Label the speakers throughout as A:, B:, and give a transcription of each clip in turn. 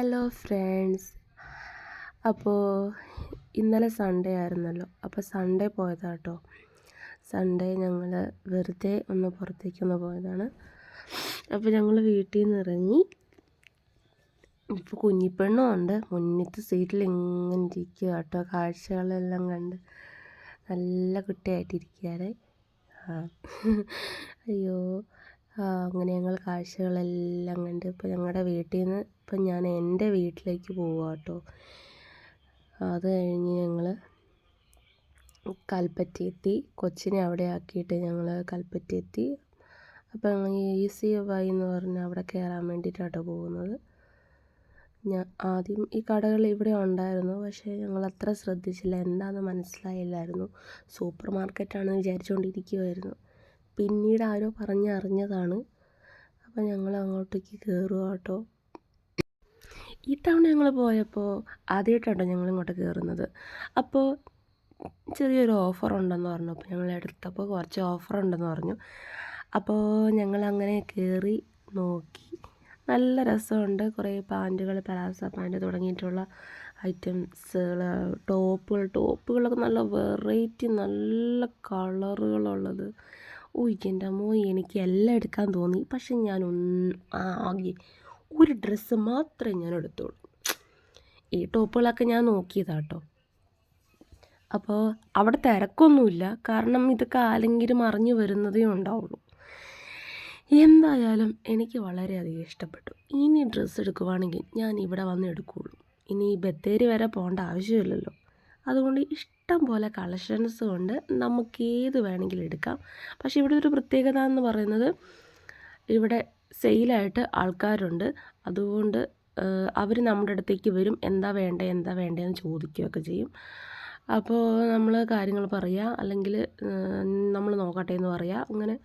A: Hello friends അപ്പോൾ ഇന്നലെ Sunday ആയിരുന്നല്ലോ. അപ്പോൾ സൺഡേ പോയതാട്ടോ. സൺഡേ ഞങ്ങൾ വെറുതെ ഒന്ന് പുറത്തേക്കൊന്ന് പോയതാണ്. അപ്പോൾ ഞങ്ങൾ വീട്ടിൽ നിന്ന് ഇറങ്ങി ഇപ്പോൾ കുഞ്ഞിപ്പെണ്ണും ഉണ്ട്. മുന്നത്തെ സീറ്റിൽ ഇങ്ങനെ ഇരിക്കുക കേട്ടോ കാഴ്ചകളെല്ലാം കണ്ട് നല്ല കുട്ടിയായിട്ടിരിക്കുകയാണ്. ആ. അയ്യോ. അങ്ങനെ ഞങ്ങൾ കാഴ്ചകളെല്ലാം കണ്ട് ഇപ്പോൾ ഞങ്ങളുടെ വീട്ടിൽ നിന്ന് ഇപ്പം ഞാൻ എന്റെ വീട്ടിലേക്ക് പോവുക കേട്ടോ അത് കഴിഞ്ഞ് ഞങ്ങൾ കൽപ്പറ്റ എത്തി കൊച്ചിനെ അവിടെ ആക്കിയിട്ട് ഞങ്ങൾ കൽപ്പറ്റ എത്തി അപ്പം ഈ സി വൈ എന്ന് പറഞ്ഞാൽ അവിടെ കയറാൻ വേണ്ടിയിട്ടാണ് പോകുന്നത്. ഞാൻ ആദ്യം ഈ കടകൾ ഇവിടെ ഉണ്ടായിരുന്നു പക്ഷേ ഞങ്ങൾ അത്ര ശ്രദ്ധിച്ചില്ല. എന്താണെന്ന് മനസ്സിലായില്ലായിരുന്നു. സൂപ്പർ മാർക്കറ്റാണെന്ന് വിചാരിച്ചുകൊണ്ടിരിക്കുമായിരുന്നു പിന്നീട് ആരോ പറഞ്ഞറിഞ്ഞതാണ്. അപ്പോൾ ഞങ്ങൾ അങ്ങോട്ടേക്ക് കയറുക കേട്ടോ ഈ തവണ ഞങ്ങൾ പോയപ്പോൾ ആദ്യമായിട്ടാണ് ഞങ്ങൾ ഇങ്ങോട്ട് കയറുന്നത് അപ്പോൾ ചെറിയൊരു ഓഫർ ഉണ്ടെന്ന് പറഞ്ഞു. അപ്പോൾ ഞങ്ങൾ എടുത്തപ്പോൾ കുറച്ച് ഓഫർ ഉണ്ടെന്ന് പറഞ്ഞു. അപ്പോൾ ഞങ്ങൾ അങ്ങനെ കയറി നോക്കി. നല്ല രസമുണ്ട്. കുറേ പാന്റുകൾ പലാസ പാന്റ് തുടങ്ങിയിട്ടുള്ള ഐറ്റംസുകൾ ടോപ്പുകൾ ടോപ്പുകളൊക്കെ നല്ല വെറൈറ്റി നല്ല കളറുകളുള്ളത്. ഓ എന്റെ അമ്മോ എനിക്ക് എല്ലാം എടുക്കാൻ തോന്നി. പക്ഷെ ഞാൻ ആകെ ഒരു ഡ്രസ്സ് മാത്രമേ ഞാൻ എടുത്തുള്ളൂ. ഈ ടോപ്പുകളൊക്കെ ഞാൻ നോക്കിയതാട്ടോ. അപ്പോൾ അവിടെ തിരക്കൊന്നുമില്ല. കാരണം ഇതൊക്കെ ആരെങ്കിലും അറിഞ്ഞു വരുന്നതേ ഉണ്ടാവുള്ളൂ. എന്തായാലും എനിക്ക് വളരെയധികം ഇഷ്ടപ്പെട്ടു. ഇനി ഡ്രസ്സ് എടുക്കുവാണെങ്കിൽ ഞാൻ ഇവിടെ വന്ന് എടുക്കുകയുള്ളൂ ഇനി ബത്തേരി വരെ പോകേണ്ട ആവശ്യമില്ലല്ലോ. അതുകൊണ്ട് ഇഷ്ടം പോലെ കളക്ഷൻസ് കൊണ്ട് നമുക്ക് ഏത് വേണമെങ്കിലും എടുക്കാം. പക്ഷേ ഇവിടെ ഒരു പ്രത്യേകത എന്ന് പറയുന്നത് ഇവിടെ സെയിലായിട്ട് ആൾക്കാരുണ്ട്. അതുകൊണ്ട് അവർ നമ്മുടെ അടുത്തേക്ക് വരും. എന്താ വേണ്ടത് എന്താ വേണ്ടതെന്ന് ചോദിക്കുകയൊക്കെ ചെയ്യും. അപ്പോൾ നമ്മൾ കാര്യങ്ങൾ പറയുക അല്ലെങ്കിൽ നമ്മൾ നോക്കട്ടെ എന്ന് പറയുക അങ്ങനെ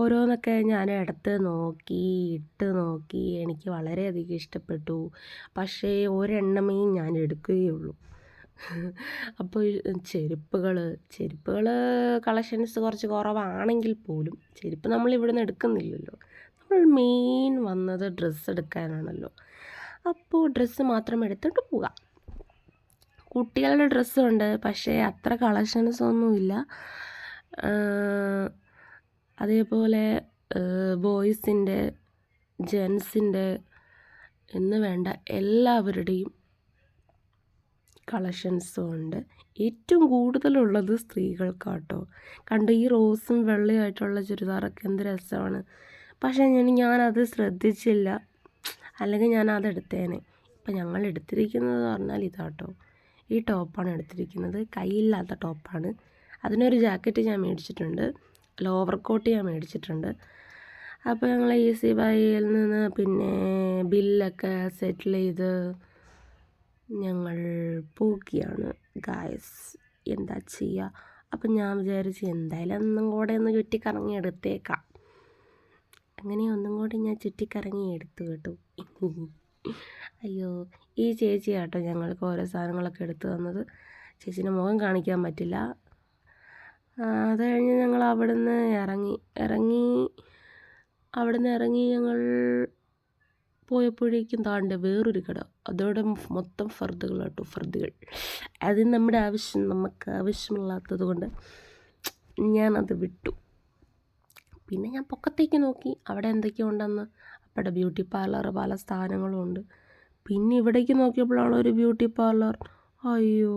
A: ഓരോന്നൊക്കെ ഞാൻ എടുത്ത് നോക്കി ഇട്ട് നോക്കി എനിക്ക് വളരെയധികം ഇഷ്ടപ്പെട്ടു. പക്ഷേ ഒരെണ്ണമേ ഞാൻ എടുക്കുകയുള്ളൂ. അപ്പോൾ ചെരുപ്പുകൾ ചെരുപ്പുകൾ കളക്ഷൻസ് കുറച്ച് കുറവാണെങ്കിൽ പോലും ചെരുപ്പ് നമ്മൾ ഇവിടെ നിന്ന് എടുക്കുന്നില്ലല്ലോ. നമ്മൾ മെയിൻ വന്നത് ഡ്രസ്സ് എടുക്കാനാണല്ലോ. അപ്പോൾ ഡ്രസ്സ് മാത്രം എടുത്തിട്ട് പോകാം കുട്ടികളുടെ ഡ്രസ്സുണ്ട് പക്ഷേ അത്ര കളക്ഷൻസ് ഒന്നുമില്ല അതേപോലെ ബോയ്സിന്റെ ജെൻസിന്റെ എന്ന് വേണ്ട എല്ലാവരുടെയും കളക്ഷൻസും ഉണ്ട്. ഏറ്റവും കൂടുതലുള്ളത് സ്ത്രീകൾക്കാട്ടോ. കണ്ട് ഈ റോസും വെള്ളയായിട്ടുള്ള ചുരിദാറൊക്കെ എന്ത് രസമാണ്. പക്ഷേ ഞാൻ ഞാനത് ശ്രദ്ധിച്ചില്ല. അല്ലെങ്കിൽ ഞാൻ അത് എടുത്തേനെ ഇപ്പം ഞങ്ങൾ എടുത്തിരിക്കുന്നത് പറഞ്ഞാൽ ഇതാട്ടോ. ഈ ടോപ്പാണ് എടുത്തിരിക്കുന്നത്. കൈയില്ലാത്ത ടോപ്പാണ്. അതിനൊരു ജാക്കറ്റ് ഞാൻ മേടിച്ചിട്ടുണ്ട്. ലോവർ കോട്ട് ഞാൻ മേടിച്ചിട്ടുണ്ട്. അപ്പോൾ ഞങ്ങൾ ഈസി ബൈയിൽ നിന്ന് പിന്നെ ബില്ലൊക്കെ സെറ്റിൽ ചെയ്ത് ഞങ്ങൾ പോക്കിയാണ് ഗായസ് എന്താ ചെയ്യുക അപ്പം ഞാൻ വിചാരിച്ചു എന്തായാലും ഒന്നും കൂടെ ഒന്ന് ചുറ്റിക്കറങ്ങി എടുത്തേക്കാം. അങ്ങനെ ഒന്നും കൂടി ഞാൻ ചുറ്റിക്കറങ്ങി എടുത്തു കേട്ടോ. അയ്യോ ഈ ചേച്ചി ഞങ്ങൾക്ക് ഓരോ സാധനങ്ങളൊക്കെ എടുത്തു തന്നത്. ചേച്ചീന്റെ മുഖം കാണിക്കാൻ പറ്റില്ല. അത് കഴിഞ്ഞ് ഞങ്ങൾ അവിടുന്ന് ഇറങ്ങി ഇറങ്ങി അവിടുന്ന് ഇറങ്ങി ഞങ്ങൾ പോയപ്പോഴേക്കും താണ്ട് വേറൊരു കട. അതോടെ മൊത്തം ഫർദുകൾ കേട്ടോ ഫർദുകൾ. അത് നമ്മുടെ ആവശ്യം നമുക്ക് ആവശ്യമില്ലാത്തത് കൊണ്ട് ഞാനത് വിട്ടു. പിന്നെ ഞാൻ പൊക്കത്തേക്ക് നോക്കി. അവിടെ എന്തൊക്കെയോ ഉണ്ടെന്ന്. അവിടെ ബ്യൂട്ടി പാർലർ പല സ്ഥാനങ്ങളും ഉണ്ട്. പിന്നെ ഇവിടേക്ക് നോക്കിയപ്പോഴാണ് ഒരു ബ്യൂട്ടി പാർലർ. അയ്യോ.